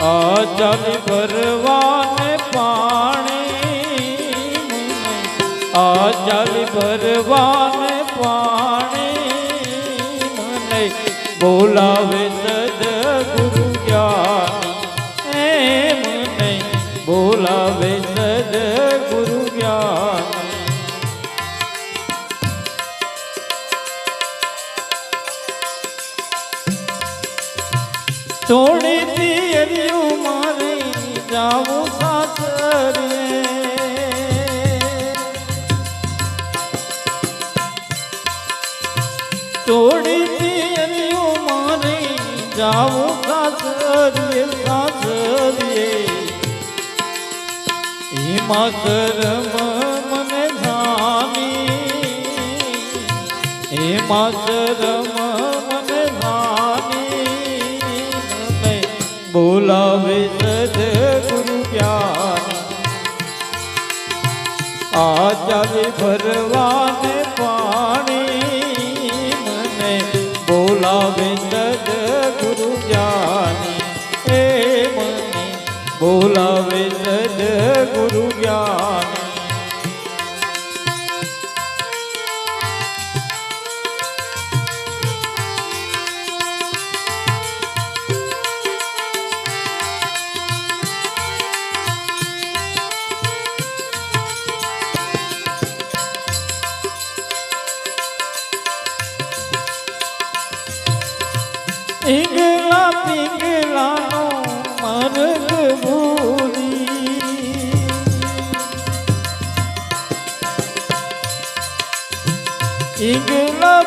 આ ચાલી ભરવાને પાણી મને આ ચાલી ભરવાને પાણી મને બોલાવે સદગુરુ જ્ઞાન. એ મને બોલાવે જાવું સાસરે થોડી પિયરિયું મારે જાવું સાસરે સાસરે હિમા શરમ મને જાની હિમા શરમ મને જાની બોલાવે આ ચાલે ભરવાને પાણી મને બોલાવે સદગુરુ જ્ઞાની એ મને બોલાવે સદગુરુ જ્ઞાની ઈંગલા પિંગલાનો મરગ ભૂલી ઈંગલા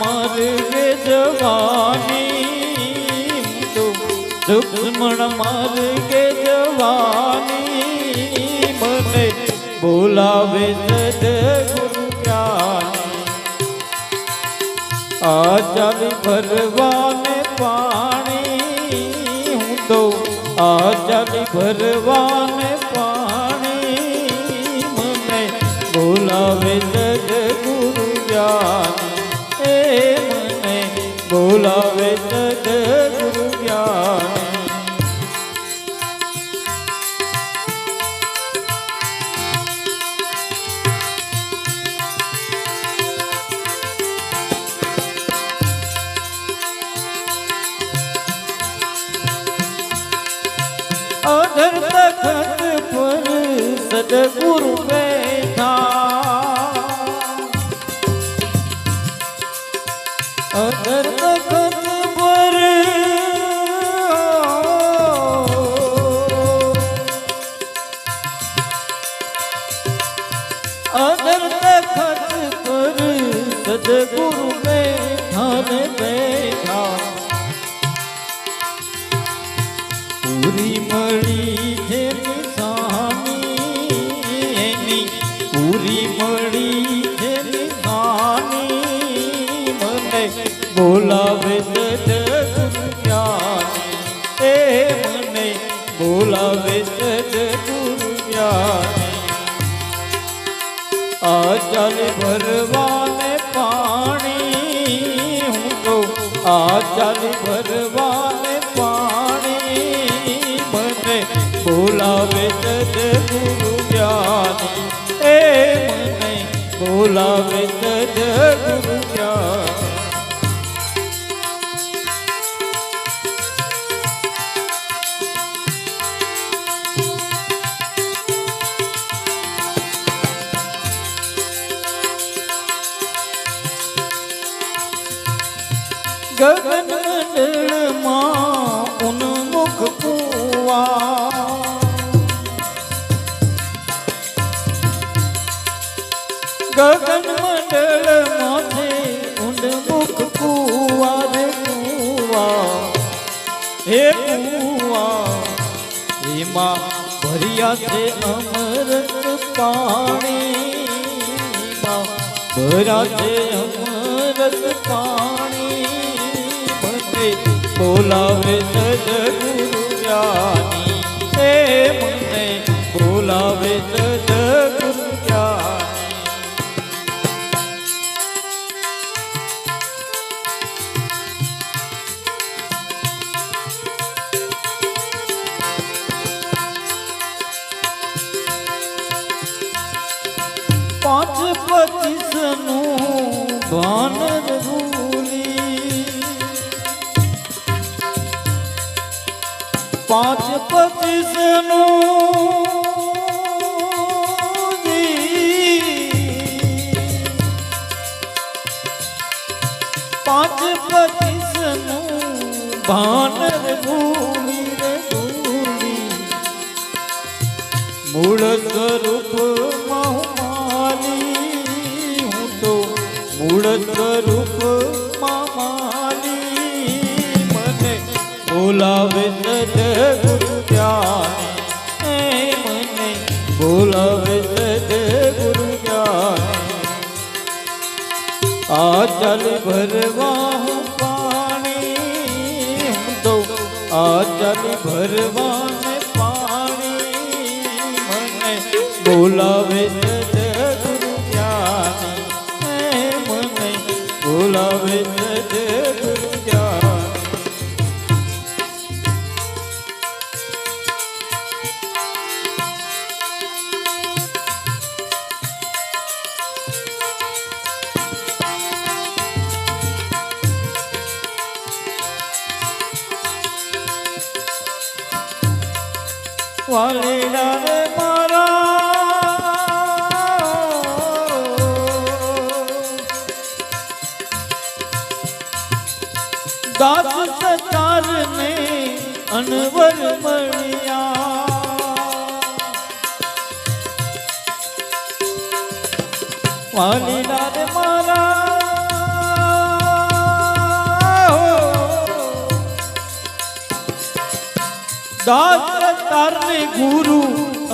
માર્ગે જવાની તો માર્ગે જવાની મને બોલાવે સદગુરુ જ્ઞાની. આ ચાલી ભરવાને પાણી, હું તો આ ચાલી ભરવાને પાણી, મને બોલાવે બોલાવે ગુરુ જ્ઞાન. અધર તખત પર સદગુરુ બેઠા. અધર તખત પર સદગુરુ બેઠા ને બેઠા પૂરી મળી છે નિશાની એની પૂરી મળી છે નિશાની મને બોલાવે સદગુરુ જ્ઞાની બોલાવે આ ભરવાને પાણી. હું તો આ ચાલી ભરવાને પાણી મને બોલાવે સદગુરુ જ્ઞાની. એ મને બોલાવે ગગન ગગન મંડળમાં છે ઉન્મુખ કુવા રે કુવા. હે કુવા, એમાં ભર્યા છે અમૃત પાણીમાં. ભર્યા છે અમૃત પાણી. બોલાવે સદગુરુ જ્ઞાની. હે મને બોલાવે સદગુરુ પાંચ પચીસનું ભાન પાંચ પચીસનું પાંચ પચીસનું ભાન ભૂલી મૂળ સ્વરૂપ માલી હું તો મૂળ સ્વરૂપ માલી મને. બોલાવે સદગુરુ જ્ઞાની મને બોલાવે ગુરુ જ્ઞાની આ જલ ભરવા હું પાણી હું તો આ જલ ભરવા પાણી. મને બોલાવે વાલીડા રે મારા દાસ સતાર ને અનવર મળ્યા વાલીડા રે મારા દાસ તારને ગુરુ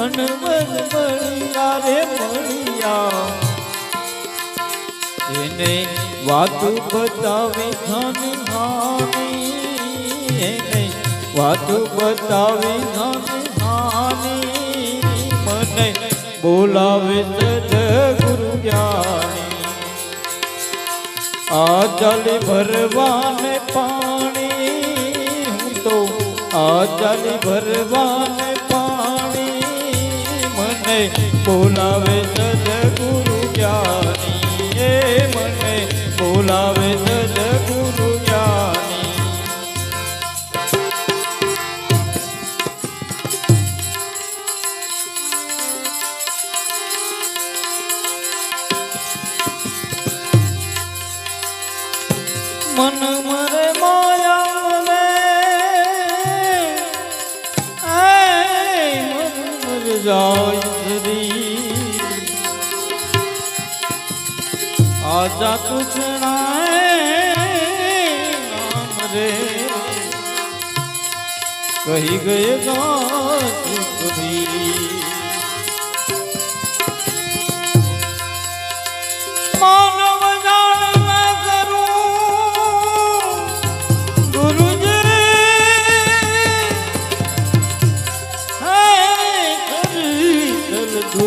અનવર મળ્યા રે મળ્યા. એને વાત બતાવે ધન હાની એને વાત બતાવે ધન હાની મને બોલાવે સદગુરુ જ્ઞાની. આ જલ ભરવાને તો જલ ભરવાને પાણી મને બોલાવે સદગુરુ જ્ઞાની એ મને બોલાવે સદગુરુ જ્ઞાની. મન મરે સરી આજા તુછણાએ નામ રે. કહી ગયે ગાત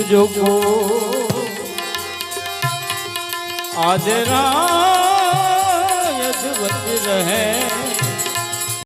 કો આજ રાત રહે.